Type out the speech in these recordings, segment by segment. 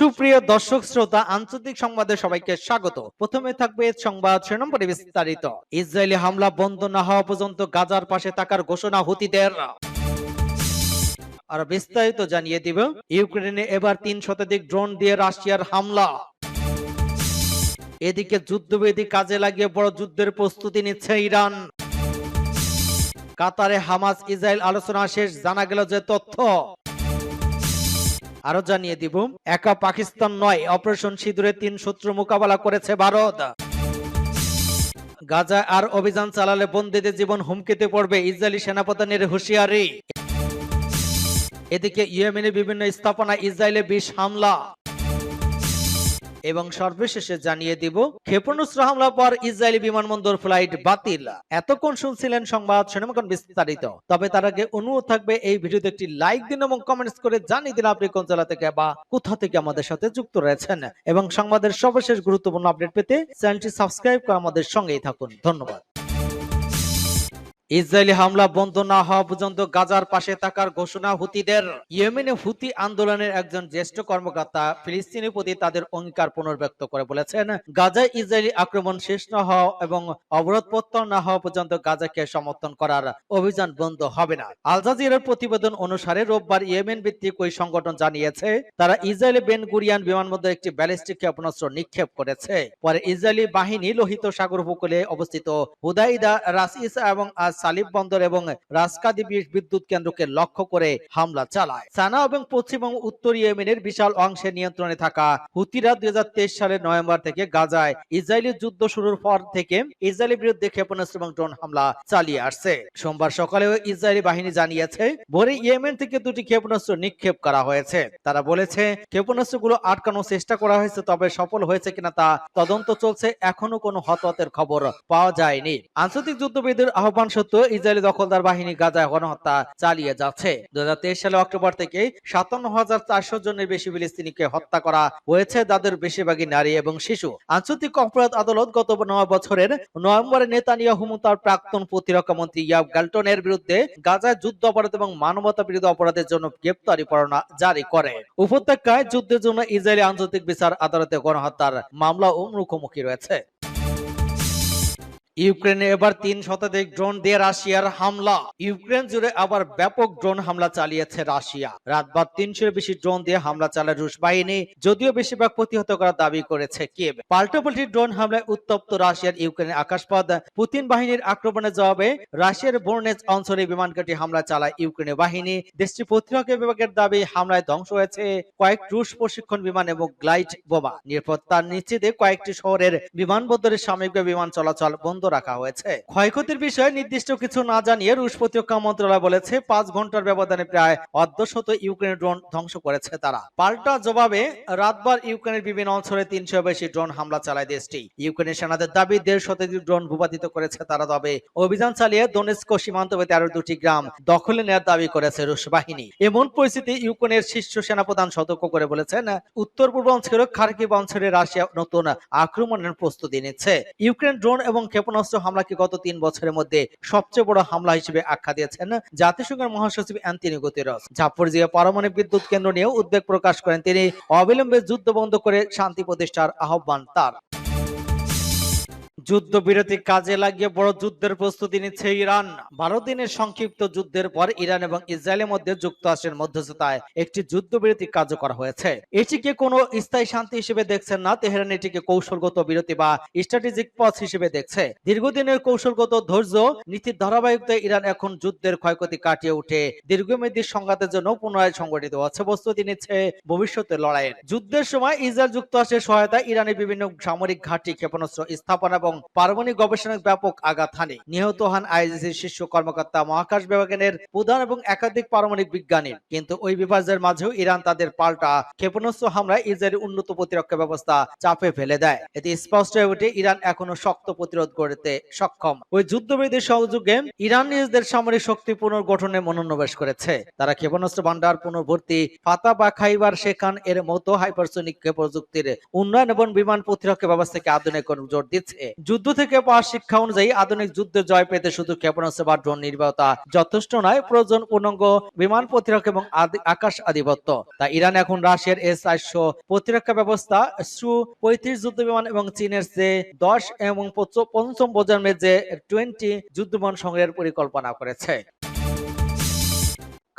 সুপ্রিয় দর্শক শ্রোতা, আন্তর্জাতিক সংবাদে সবাইকে স্বাগত। প্রথমে থাকবে সংবাদ শিরোনামে বিস্তারিত। ইসরায়েলি হামলা বন্ধ না হওয়া পর্যন্ত গাজার পাশে থাকার ঘোষণা হুতিদের। আর বিস্তারিত জানিয়ে দিব। ইউক্রেনে এবার তিন শতাধিক ড্রোন দিয়ে রাশিয়ার হামলা। এদিকে যুদ্ধবেদী কাজে লাগিয়ে বড় যুদ্ধের প্রস্তুতি নিচ্ছে ইরান। কাতারে হামাস ইসরায়েল আলোচনা শেষ, জানা গেল যে তথ্য আরও জানিয়ে দিব, একা পাকিস্তান নয়, অপারেশন সিঁদুরে তিন শত্রু মোকাবেলা করেছে ভারত। গাজা আর অভিযান চালালে বন্দীদের জীবন হুমকিতে পড়বে ইসরায়েলি সেনাপ্রধানের হুঁশিয়ারি। এদিকে ইয়েমেনের বিভিন্ন স্থাপনা ইসরায়েলে বিষ হামলা। এবং সর্বশেষে জানিয়ে দিব, ক্ষেপণাস্ত্র হামলা পর ইসরায়েলি বিমানবন্দর ফ্লাইট বাতিল। এতক্ষণ শুনছিলেন সংবাদ শুনেমকন বিস্তারিত। তবে তার আগে অনুরোধ থাকবে, এই ভিডিওতে একটি লাইক দিন এবং কমেন্টস করে জানিয়ে দিন আপনি কোন জেলা থেকে বা কোথা থেকে আমাদের সাথে যুক্ত রয়েছেন। এবং সংবাদের সর্বশেষ গুরুত্বপূর্ণ আপডেট পেতে চ্যানেলটি সাবস্ক্রাইব করে আমাদের সঙ্গেই থাকুন। ধন্যবাদ। ইসরায়েলি হামলা বন্ধ না হওয়া পর্যন্ত গাজার পাশে থাকার ঘোষণা হুতিদের। ইয়েমেনে হুতি আন্দোলনের একজন জ্যেষ্ঠ কর্মকর্তা ফিলিস্তিনের প্রতি তাদের অঙ্গীকার পুনর্ব্যক্ত করে বলেছেন, গাজায় ইসরায়েলি আক্রমণ শেষ না হওয়া এবং অবরোধ প্রত্যাহার না হওয়া পর্যন্ত গাজাকে সমর্থন করার অভিযান বন্ধ হবে না। আল জাজিরার প্রতিবেদন অনুসারে, রোববার ইয়েমেন ভিত্তিক ওই সংগঠন জানিয়েছে, তারা ইসরায়েলি বেন গুরিয়ান বিমানবন্দরে একটি ব্যালিস্টিক ক্ষেপণাস্ত্র নিক্ষেপ করেছে। পরে ইসরায়েলি বাহিনী লোহিত সাগর উপকূলে অবস্থিত হুদাইদা রাসিস এবং আজ সালিব বন্দর এবং রাসকাদি বিদ্যুৎ কেন্দ্রকে লক্ষ্য করে হামলা চালায়। সানা এবং পশ্চিম এবং উত্তর ইয়েমেনের বিশাল অংশের নিয়ন্ত্রণে থাকা হুতিরা দুই সালের নভেম্বর থেকে গাজায় ইসরায়েলি যুদ্ধ শুরুর পর থেকে ইসরায়েলের বিরুদ্ধে ক্ষেপণাস্ত্র এবং ড্রোন হামলা চালিয়ে আসছে। সোমবার সকালেও ইসরায়েলি বাহিনী জানিয়েছে, ভোরে ইয়েমেন থেকে দুটি ক্ষেপণাস্ত্র নিক্ষেপ করা হয়েছে। তারা বলেছে, ক্ষেপণাস্ত্রগুলো আটকানোর চেষ্টা করা হয়েছে, তবে সফল হয়েছে কিনা তা তদন্ত চলছে, এখনও কোনো হতাহতের খবর পাওয়া যায়নি। আন্তর্জাতিক যুদ্ধবিদের আহ্বান সত্ত্বেও ইসরায়েলি দখলদার বাহিনী গাজায় গণহত্যা চালিয়ে যাচ্ছে। দু সালে অক্টোবর থেকে সাতান্ন হাজার চারশো জনের বেশি ফিলিস্তিনিকে হত্যা করা হয়েছে, যাদের বেশিরভাগই নারী এবং শিশু। আন্তর্জাতিক অপরাধ আদালত গত নয় বছরের নভেম্বরে নেতানিয়াহু তার প্রাক্তন প্রতিরক্ষা মন্ত্রী ইয়াব গাল্টনের বিরুদ্ধে গাজায় যুদ্ধ অপরাধ এবং মানবতা বিরোধী অপরাধের জন্য গ্রেপ্তারি পরোয়ানা জারি করে। উপত্যকায় যুদ্ধের জন্য ইসরায়েলি আন্তর্জাতিক বিচার আদালতে গণহত্যার মামলা ও মুখোমুখি রয়েছে। ইউক্রেনে এবার তিন শতাধিক ড্রোন দিয়ে রাশিয়ার হামলা। ইউক্রেন জুড়ে আবার ব্যাপক ড্রোন হামলা চালিয়েছে রাশিয়া। রাতবার তিনশোর বেশি ড্রোন দিয়ে হামলা চালায় রুশ বাহিনী, যদিও বেশিরভাগ প্রতিহত করার দাবি করেছে কিয়েভ। পাল্টাপাল্টি ড্রোন হামলায় উত্তপ্ত রাশিয়ার ইউক্রেনের আকাশপথ। পুতিন বাহিনীর আক্রমণের জবাবে রাশিয়ার বোর্নেজ অঞ্চলে বিমানঘাটি হামলা চালায় ইউক্রেনের বাহিনী। দেশটির প্রতিরক্ষা বিভাগের দাবি, হামলায় ধ্বংস হয়েছে কয়েক রুশ প্রশিক্ষণ বিমান এবং গ্লাইড বোমা। নিরাপত্তা নিশ্চিতে কয়েকটি শহরের বিমানবন্দরের সাময়িকভাবে বিমান চলাচল বন্ধ রাখা হয়েছে। ক্ষয়ক্ষতির বিষয়ে নির্দিষ্ট কিছু না জানিয়ে রুশ প্রতিরক্ষা মন্ত্রণালয় বলেছে, পাঁচ ঘণ্টার ব্যবধানে প্রায় অর্ধশত ইউক্রেনের ড্রোন ধ্বংস করেছে তারা। পাল্টা জবাবে, রাতবার ইউক্রেনের বিভিন্ন অঞ্চলে তিনশো বেশি ড্রোন হামলা চালায় দেশটি। ইউক্রেনের সেনাদের দাবি, দেড় শতাধিক ড্রোন ভূপাতিত করেছে তারা, তবে অভিযান চালিয়ে দোনেস্কো সীমান্তবর্তী আরও দুটি গ্রাম দখলে নেওয়ার দাবি করেছে রুশ বাহিনী। এমন পরিস্থিতি ইউক্রেনের শীর্ষ সেনাপ্রধান সতর্ক করে বলেছেন, উত্তর পূর্ব অঞ্চলের খার্কিভ অঞ্চলে রাশিয়া নতুন আক্রমণের প্রস্তুতি নিচ্ছে। ইউক্রেন ড্রোন এবং ক্ষেপণাস্ত্র হামলাকে গত তিন বছরের মধ্যে সবচেয়ে বড় হামলা হিসেবে আখ্যা দিয়েছেন জাতিসংঘের মহাসচিব অ্যান্টনি গুতেরস। জাপরজিয়া পারমাণবিক বিদ্যুৎ কেন্দ্র নিয়ে উদ্বেগ প্রকাশ করেন তিনি। অবিলম্বে যুদ্ধ বন্ধ করে শান্তি প্রতিষ্ঠার আহ্বান তার। যুদ্ধবিরতি কাজে লাগিয়ে বড় যুদ্ধের প্রস্তুতি নিচ্ছে ইরান। বারো দিনের সংক্ষিপ্ত যুদ্ধের পর ইরান এবং ইসরায়েলের মধ্যে যুক্তরাষ্ট্রের মধ্যস্থতায় একটি যুদ্ধবিরতি কার্যকর হয়েছে। এটিকে কোনো স্থায়ী শান্তি হিসেবে দেখছেন না, তেহরান এটিকে কৌশলগত বিরতি বা স্ট্র্যাটেজিক পথ হিসেবে দেখছে। দীর্ঘদিনের কৌশলগত ধৈর্য, নীতির ধারাবাহিকতায় ইরান এখন যুদ্ধের ক্ষয়ক্ষতি কাটিয়ে উঠে দীর্ঘমেয়াদী সংঘাতের জন্য পুনরায় সংগঠিত হচ্ছে প্রস্তুতি নিচ্ছে ভবিষ্যতের লড়াইয়ের। যুদ্ধের সময় ইসরায়েল যুক্তরাষ্ট্রের সহায়তায় ইরানের বিভিন্ন সামরিক ঘাঁটি, ক্ষেপণাস্ত্র স্থাপনা পারমাণবিক গবেষণায় ব্যাপক আঘাত হানে। নিহত হন আইজিসির শীর্ষ কর্মকর্তা মহাকাশ বিভাগের প্রধান এবং একাধিক পারমাণবিক বিজ্ঞানী। কিন্তু ওই বিভাজের মাঝেও ইরান তাদের পাল্টা ক্ষেপণাস্ত্র হামলায় ইসরায়েলের উন্নত প্রতিরক্ষা ব্যবস্থা চাপে ফেলে দেয়। এতে স্পষ্ট হয়ে ওঠে, ইরান এখনও শক্ত প্রতিরোধ করতে সক্ষম। ওই যুদ্ধবিরতির সহযোগে ইরান নিজেদের সামরিক শক্তি পুনর্গঠনে মনোনিবেশ করেছে। তারা ক্ষেপণাস্ত্র ভান্ডার পুনর্ভর্তি, ফাতা বা খাইবার শেখান এর মতো হাইপারসোনিক প্রযুক্তির উন্নয়ন এবং বিমান প্রতিরক্ষা ব্যবস্থাকে আধুনিক জোর দিচ্ছে। যুদ্ধ থেকে পাওয়া শিক্ষা অনুযায়ী আধুনিক যুদ্ধে জয় পেতে শুধু ক্ষেপণাস্ত্র বা ড্রোন নির্ভরতা যথেষ্ট নয়। প্রয়োজন পূর্ণাঙ্গ বিমান প্রতিরক্ষা এবং আকাশ আধিপত্য। তা ইরান এখন রাশিয়ার এস চারশো প্রতিরক্ষা ব্যবস্থা, সু পঁয়ত্রিশ যুদ্ধ বিমান এবং চীনের যে দশ এবং পঞ্চম প্রজন্মের যে টোয়েন্টি যুদ্ধ বিমান সংগ্রহের পরিকল্পনা করেছে।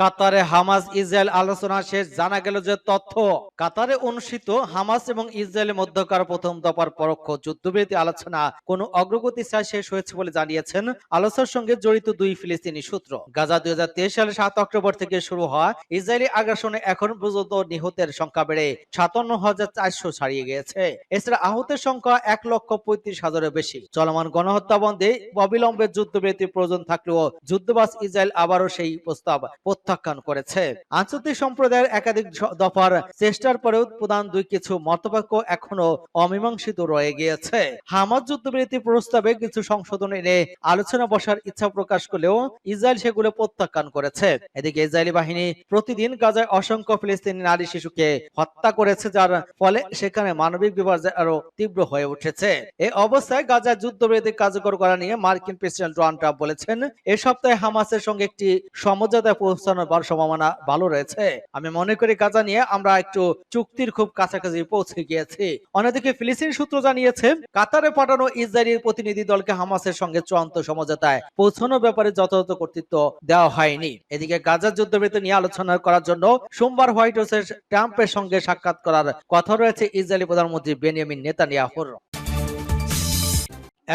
কাতারে হামাস ইসরায়েল আলোচনা শেষ, জানা গেল যে তথ্য, কাতারে অনুষ্ঠিত হামাস এবং ইসরায়েলের মধ্যকার প্রথম দফার পরোক্ষ যুদ্ধবিরতি আলোচনা কোনো অগ্রগতি ছাড়া শেষ হয়েছে বলে জানিয়েছেন আলোচনার সঙ্গে জড়িত দুই ফিলিস্তিনি সূত্র। গাজা দুই সালে সাত অক্টোবর থেকে শুরু হওয়া ইসরায়েলি আগ্রাসনে এখন পর্যন্ত নিহতের সংখ্যা বেড়ে সাতান্ন হাজার চারশো ছাড়িয়ে গিয়েছে। এছাড়া আহতের সংখ্যা এক লক্ষ পঁয়ত্রিশ হাজারের বেশি। চলমান গণহত্যা বন্ধে অবিলম্বে যুদ্ধবিরতির প্রয়োজন থাকলেও যুদ্ধবাস ইসরায়েল আবারও সেই প্রস্তাব প্রত্যাখ্যান করেছে। আন্তর্জাতিক সম্প্রদায়ের একাধিক দফার চেষ্টার পরেও প্রধান দুই কিছু মতবাক্য এখনও অমীমাংসিত রয়ে গিয়েছে। হামাজ যুদ্ধবিরতি প্রস্তাবে কিছু সংশোধন এনে আলোচনা বসার ইচ্ছা প্রকাশ করলেও ইসরায়েল সেগুলো প্রত্যাখ্যান করেছে। এদিকে ইসরায়েলি বাহিনী প্রতিদিন গাজায় অসংখ্য ফিলিস্তিনি নারী শিশুকে হত্যা করেছে, যার ফলে সেখানে মানবিক বিপর্যয় আরও তীব্র হয়ে উঠেছে। এই অবস্থায় গাজায় যুদ্ধবিরতি কার্যকর করা নিয়ে মার্কিন প্রেসিডেন্ট ডোনাল্ড ট্রাম্প বলেছেন, এ সপ্তাহে হামাসের সঙ্গে একটি সমঝোতায় পৌঁছানোর বড় সম্ভাবনা ভালো রয়েছে। আমি মনে করি গাজা নিয়ে আমরা একটু চুক্তির খুব কাছাকাছি পৌঁছে গিয়েছি। অন্যদিকে ফিলিস্তিন সূত্র জানিয়েছে, কাতারে পাঠানো ইসরায়েলের প্রতিনিধি দলকে হামাসের সঙ্গে চূড়ান্ত সমঝোতায় পৌঁছানোর ব্যাপারে যথাযথ কর্তৃত্ব দেওয়া হয়নি। এদিকে গাজার যুদ্ধবিরতি নিয়ে আলোচনা করার জন্য সোমবার হোয়াইট হাউসের ট্রাম্পের সঙ্গে সাক্ষাৎ করার কথা রয়েছে ইসরায়েলি প্রধানমন্ত্রী বেনিয়ামিন নেতানিয়াহুর।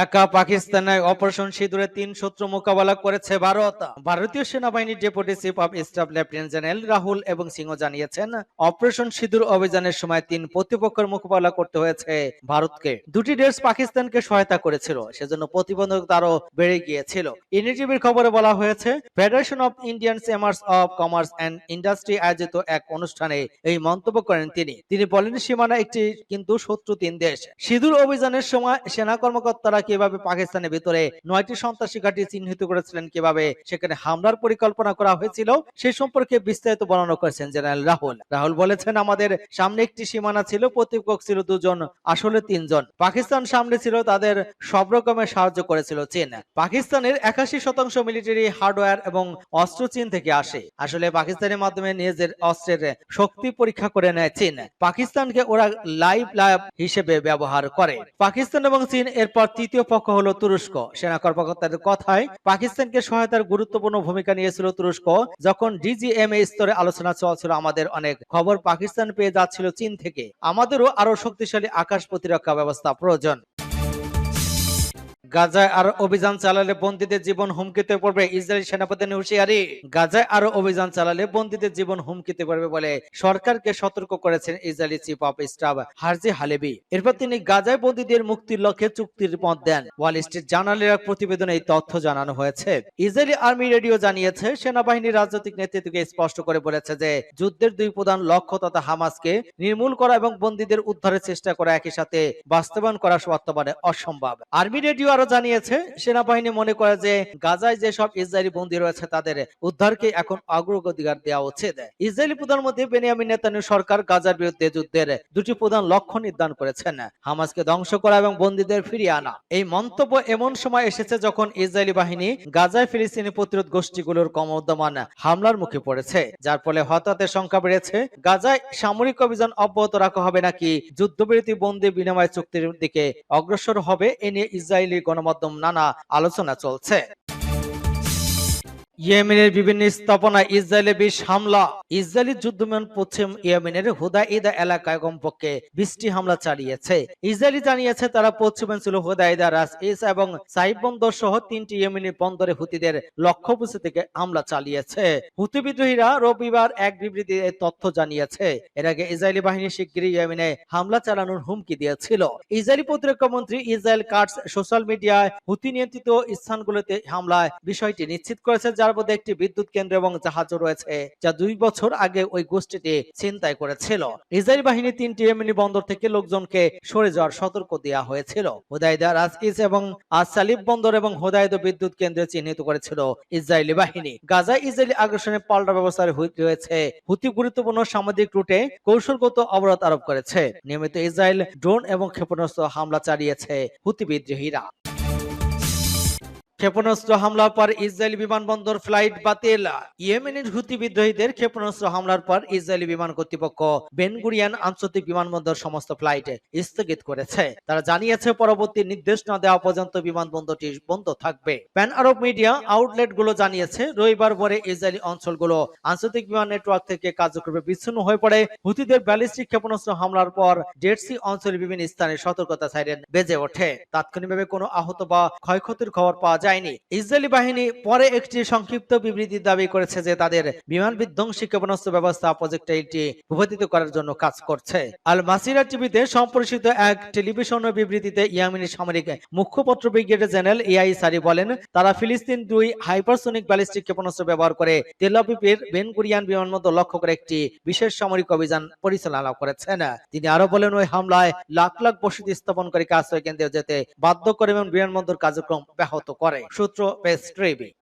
একা পাকিস্তানের অপারেশন সিঁদুরে তিন শত্রু মোকাবেলা করেছে ভারত। ভারতীয় সেনাবাহিনীর deputy chief of staff lieutenant general Rahul এবং সিংহ জানিয়েছেন, অপারেশন সিঁদুর অভিযানের সময় তিন প্রতিপক্ষের মোকাবেলা করতে হয়েছে ভারতকে। দুটি দেশ পাকিস্তানকে সহায়তা করেছিল, সেজন্য প্রতিবন্ধকতা আরও বেড়ে গিয়েছিল। এনডিটিভির খবরে বলা হয়েছে federation of Indian chambers of commerce and industry আয়োজিত এক অনুষ্ঠানে এই মন্তব্য করেন তিনি। তিনি বলেন, সীমানা একটি কিন্তু শত্রু তিন দেশ। সিঁদুর অভিযানের সময় সেনা কর্মকর্তারা কীভাবে পাকিস্তানের ভিতরে নয়টি সন্ত্রাসী ঘাঁটি চিহ্নিত করেছিলেন কীভাবে? সেখানে হামলার পরিকল্পনা করা হয়েছিল। সে সম্পর্কে বিস্তারিত বর্ণনা করেছেন জেনারেল রাহুল। রাহুল বলেছেন, আমাদের সামনে একটি সীমানা ছিল, প্রতিপক্ষ ছিল দুজন, আসলে তিনজন। পাকিস্তান সামনে ছিল, তাদের সব রকমের সাহায্য করেছিল চীন। পাকিস্তানের একাশি শতাংশ মিলিটারি হার্ডওয়্যার এবং অস্ত্র চীন থেকে আসে। আসলে পাকিস্তানের মাধ্যমে নিজের অস্ত্রের শক্তি পরীক্ষা করে নেয় চীন। পাকিস্তানকে ওরা লাইভ লাইভ হিসেবে ব্যবহার করে। পাকিস্তান এবং চীন এরপর তৃতীয় পক্ষ হলো তুরস্ক। সেনা কর্মকর্তাদের কথায় পাকিস্তানকে সহায়তার গুরুত্বপূর্ণ ভূমিকা নিয়েছিল তুরস্ক, যখন ডিজিএমএ স্তরে আলোচনা চলছিল, আমাদের অনেক খবর পাকিস্তান পেয়ে যাচ্ছিল চীন থেকে। আমাদেরও আরও শক্তিশালী আকাশ প্রতিরক্ষা ব্যবস্থা প্রয়োজন। গাজায় আরও অভিযান চালালে বন্দীদের জীবন হুমকিতে পড়বে ইসরায়েলি সেনাপতির হুঁশিয়ারি। গাজায় আরও অভিযান চালালে বন্দীদের জীবন হুমকিতে পড়বে বলে সরকারকে সতর্ক করেছেন Israeli chief of staff Herzi Halevi. এরপর তিনি গাজায় বন্দীদের মুক্তির লক্ষ্যে চুক্তির মত দেন। ওয়াল স্ট্রিট জার্নালের এক প্রতিবেদনে এই তথ্য জানানো হয়েছে। ইসরায়েলি আর্মি রেডিও জানিয়েছে, সেনাবাহিনীর রাজনৈতিক নেতৃত্বকে স্পষ্ট করে বলেছে যে, যুদ্ধের দুই প্রধান লক্ষ্য তথা হামাসকে নির্মূল করা এবং বন্দীদের উদ্ধারের চেষ্টা করা একই সাথে বাস্তবায়ন করা বর্তমানে অসম্ভব। আর্মি রেডিও আরও জানিয়েছে, সেনাবাহিনী মনে করে যে গাজায় যেসব ইসরায়েলি বন্দী রয়েছে, তাদের উদ্ধারকে এখন অগ্রগতিকার দেওয়া উচিত ইসরায়েলি প্রধানমন্ত্রী বেনিয়ামিন নেতানিয়াহু সরকার গাজার বিরুদ্ধে যুদ্ধের দুটি প্রধান লক্ষ্য নির্ধারণ করেছেন, হামাসকে ধ্বংস করা এবং বন্দীদের ফিরিয়ে আনা। এই মন্তব্য এমন সময় এসেছে যখন ইসরায়েলি বাহিনী গাজায় ফিলিস্তিনি প্রতিরোধ গোষ্ঠীগুলোর ক্রমবর্ধমান হামলার মুখে পড়েছে, যার ফলে হতাহতের সংখ্যা বেড়েছে। গাজায় সামরিক অভিযান অব্যাহত রাখা হবে নাকি যুদ্ধবিরতি বন্দী বিনিময় চুক্তির দিকে অগ্রসর হবে, এ নিয়ে ইসরায়েলি গণমাধ্যম নানা আলোচনা চলছে। ইয়েমেনের বিভিন্ন স্থাপনায় ইসরায়েলে বিশ হামলা। ইসরায়েলি যুদ্ধবিমান পশ্চিম ইয়েমেনের হুদাইদা এলাকায় কমপক্ষে বিশটি হামলা চালিয়েছে। ইসরায়েলি জানিয়েছে, তারা পশ্চিমাঞ্চল হুদাইদা রাস ইস এবং সাইব বন্দর সহ তিনটি ইয়েমেনি বন্দরে হুতিদের লক্ষ্যবস্তু থেকে হামলা চালিয়েছে। হুতি বিদ্রোহীরা রবিবার এক বিবৃতি তথ্য জানিয়েছে। এর আগে ইসরায়েলি বাহিনী শিগগিরই ইয়েমেনে হামলা চালানোর হুমকি দিয়েছিল। ইসরায়েলি প্রতিরক্ষা মন্ত্রী ইসরায়েল কার্টস সোশ্যাল মিডিয়ায় হুতি নিয়ন্ত্রিত স্থানগুলোতে হামলায় বিষয়টি নিশ্চিত করেছে, যা যার মধ্যে একটি বিদ্যুৎ কেন্দ্র এবং জাহাজও রয়েছে, যা দুই বছর আগে ওই গোষ্ঠীটি ছিনতাই করেছিল। ইসরায়েল বাহিনী তিনটি ইয়েমেনি বন্দর থেকে লোকজনকে সরে যাওয়ার সতর্ক দেওয়া হয়েছিল। হুদাইদা রাজকিস এবং আসালিব বন্দর এবং হুদাইদ বিদ্যুৎ কেন্দ্রে চিহ্নিত করেছিল ইসরায়েলি বাহিনী। গাজায় ইসরায়েলি আগ্রাসনে পাল্টা ব্যবস্থার হুমকি রয়েছে। হুতি গুরুত্বপূর্ণ সামুদ্রিক রুটে কৌশলগত অবরোধ আরোপ করেছে। নিয়মিত ইসরায়েল ড্রোন এবং ক্ষেপণাস্ত্র হামলা চালিয়েছে হুতি বিদ্রোহীরা। ক্ষেপণাস্ত্র হামলার পর ইসরায়েলি বিমানবন্দর ফ্লাইট বাতিল। ইয়েমেনের হুতি বিদ্রোহীদের ক্ষেপণাস্ত্র হামলার পর ইসরায়েলি বিমান কর্তৃপক্ষ বেনগুরিয়ান আন্তর্জাতিক বিমানবন্দর সমস্ত ফ্লাইট স্থগিত করেছে। তারা জানিয়েছে, পরবর্তী নির্দেশ না দেওয়া পর্যন্ত বিমানবন্দরটি বন্ধ থাকবে। প্যান আরব মিডিয়া আউটলেটগুলো জানিয়েছে, রবিবার ভোরে ইসরায়েলি অঞ্চলগুলো আন্তর্জাতিক বিমান নেটওয়ার্ক থেকে কার্যক্রমে বিচ্ছিন্ন হয়ে পড়ে। হুতিদের ব্যালিস্টিক ক্ষেপণাস্ত্র হামলার পর ডেড সি অঞ্চলের বিভিন্ন স্থানে সতর্কতা সাইরেন বেজে ওঠে। তাৎক্ষণিকভাবে কোনো আহত বা ক্ষয়ক্ষতির খবর পাওয়া যায়নি। ইসরায়েলি বাহিনী পরে একটি সংক্ষিপ্ত বিবৃতি দাবি করেছে যে তাদের বিমান বিধ্বংসী ক্ষেপণাস্ত্র ব্যবস্থা প্রজেক্টাইলটি ভূপাতিত করার জন্য কাজ করছে। আল মাসিরা টিভিতে সম্প্রসারিত এক টেলিভিশন বিবৃতিতে ইয়ামিনী সামরিক মুখপত্র ব্রিগেডিয়ার জেনারেল এআই সারি বলেন, তারা ফিলিস্তিন দুই হাইপারসোনিক ব্যালিস্টিক ক্ষেপণাস্ত্র ব্যবহার করে তেল আবিবের বেন কুরিয়ান বিমানবন্দর লক্ষ্য করে একটি বিশেষ সামরিক অভিযান পরিচালনা করেছেন। তিনি আরও বলেন, ওই হামলায় লাখ লাখ বসতি স্থাপনকারী আশ্রয় কেন্দ্রে যেতে বাধ্য করে এবং বিমানবন্দর কার্যক্রম ব্যাহত করে। সূত্র পেস ট্রেবি